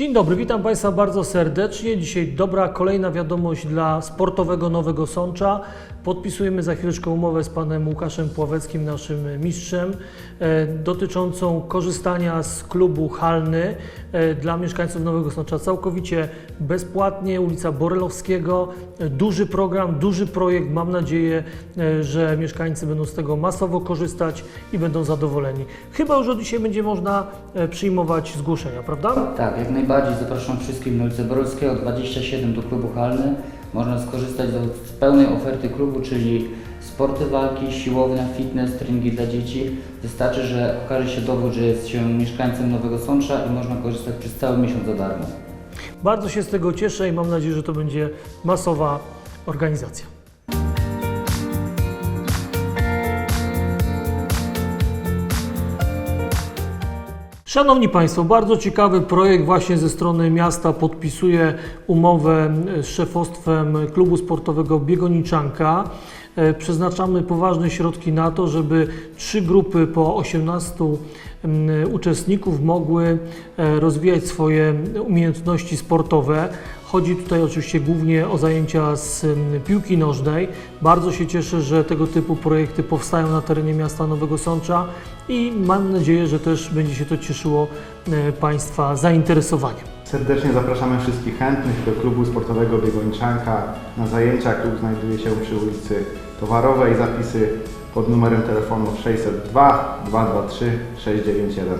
Dzień dobry, witam Państwa bardzo serdecznie. Dzisiaj dobra kolejna wiadomość dla sportowego Nowego Sącza. Podpisujemy za chwileczkę umowę z panem Łukaszem Pławeckim, naszym mistrzem, e, dotyczącą korzystania z klubu Halny e, dla mieszkańców Nowego Sącza całkowicie bezpłatnie, ulica Borelowskiego. E, Duży program, duży projekt. Mam nadzieję, że mieszkańcy będą z tego masowo korzystać i będą zadowoleni. Chyba już od dzisiaj będzie można przyjmować zgłoszenia, prawda? Tak, jak najbardziej zapraszam wszystkich na ulicę Borowskiego 27 do klubu Halny. Można skorzystać z pełnej oferty klubu, czyli sporty walki, siłownia, fitness, treningi dla dzieci. Wystarczy, że okaże się dowód, że jest się mieszkańcem Nowego Sącza i można korzystać przez cały miesiąc za darmo. Bardzo się z tego cieszę i mam nadzieję, że to będzie masowa organizacja. Szanowni Państwo, bardzo ciekawy projekt właśnie ze strony miasta podpisuje umowę z szefostwem klubu sportowego Biegoniczanka. E, Przeznaczamy poważne środki na to, żeby trzy grupy po 18 mm, uczestników mogły e, rozwijać swoje umiejętności sportowe. Chodzi tutaj oczywiście głównie o zajęcia z piłki nożnej. Bardzo się cieszę, że tego typu projekty powstają na terenie miasta Nowego Sącza i mam nadzieję, że też będzie się to cieszyło e, Państwa zainteresowaniem. Serdecznie zapraszamy wszystkich chętnych do klubu sportowego Biegończanka na zajęcia. Klub znajduje się przy ulicy Towarowej. Zapisy pod numerem telefonu 602 223 691.